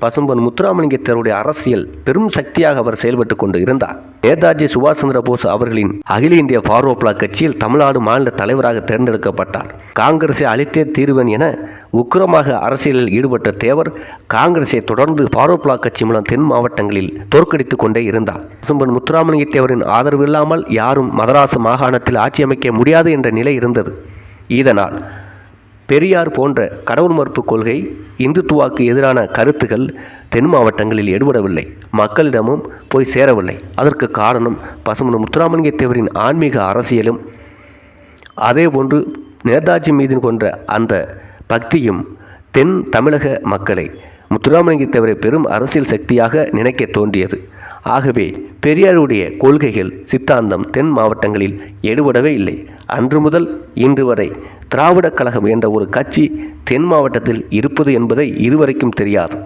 பசும்பன் முத்துராமலிங்கத்தருடைய அரசியல் பெரும் சக்தியாக அவர் செயல்பட்டு கொண்டு இருந்தார். நேதாஜி சுபாஷ் சந்திர போஸ் அவர்களின் அகில இந்திய ஃபார்வர்ட் கட்சியில் தமிழ்நாடு மாநில தலைவராக தேர்ந்தெடுக்கப்பட்டார். காங்கிரஸை அழித்தே தீர்வேன் என உக்கிரமாக அரசியலில் ஈடுபட்ட தேவர் காங்கிரஸை தொடர்ந்து ஃபார்வர்ட் கட்சி மூலம் தென் மாவட்டங்களில் தோற்கடித்துக் கொண்டே இருந்தார். பசும்பன் முத்துராமலிங்க தேவரின் ஆதரவு இல்லாமல் யாரும் மதராச மாகாணத்தில் ஆட்சி அமைக்க முடியாது என்ற நிலை இருந்தது. இதனால் பெரியார் போன்ற கடவுள் மறுப்பு கொள்கை இந்துத்துவாக்கு எதிரான கருத்துகள் தென் மாவட்டங்களில் எடுபடவில்லை. மக்களிடமும் போய் சேரவில்லை. அதற்கு காரணம் பசுமன் முத்துராமலிங்க தேவரின் ஆன்மீக அரசியலும். அதேபோன்று நேதாஜி மீது கொண்ட அந்த பக்தியும் தென் தமிழக மக்களை முத்துராமலிங்க தேவரை பெரும் அரசியல் சக்தியாக நினைக்க தோன்றியது. ஆகவே பெரியாருடைய கொள்கைகள் சித்தாந்தம் தென் மாவட்டங்களில் எடுபடவே இல்லை. அன்று முதல் இன்று வரை திராவிடக் கழகம் என்ற ஒரு கட்சி தென் மாவட்டத்தில் இருப்பது என்பதை இதுவரைக்கும் தெரியாது.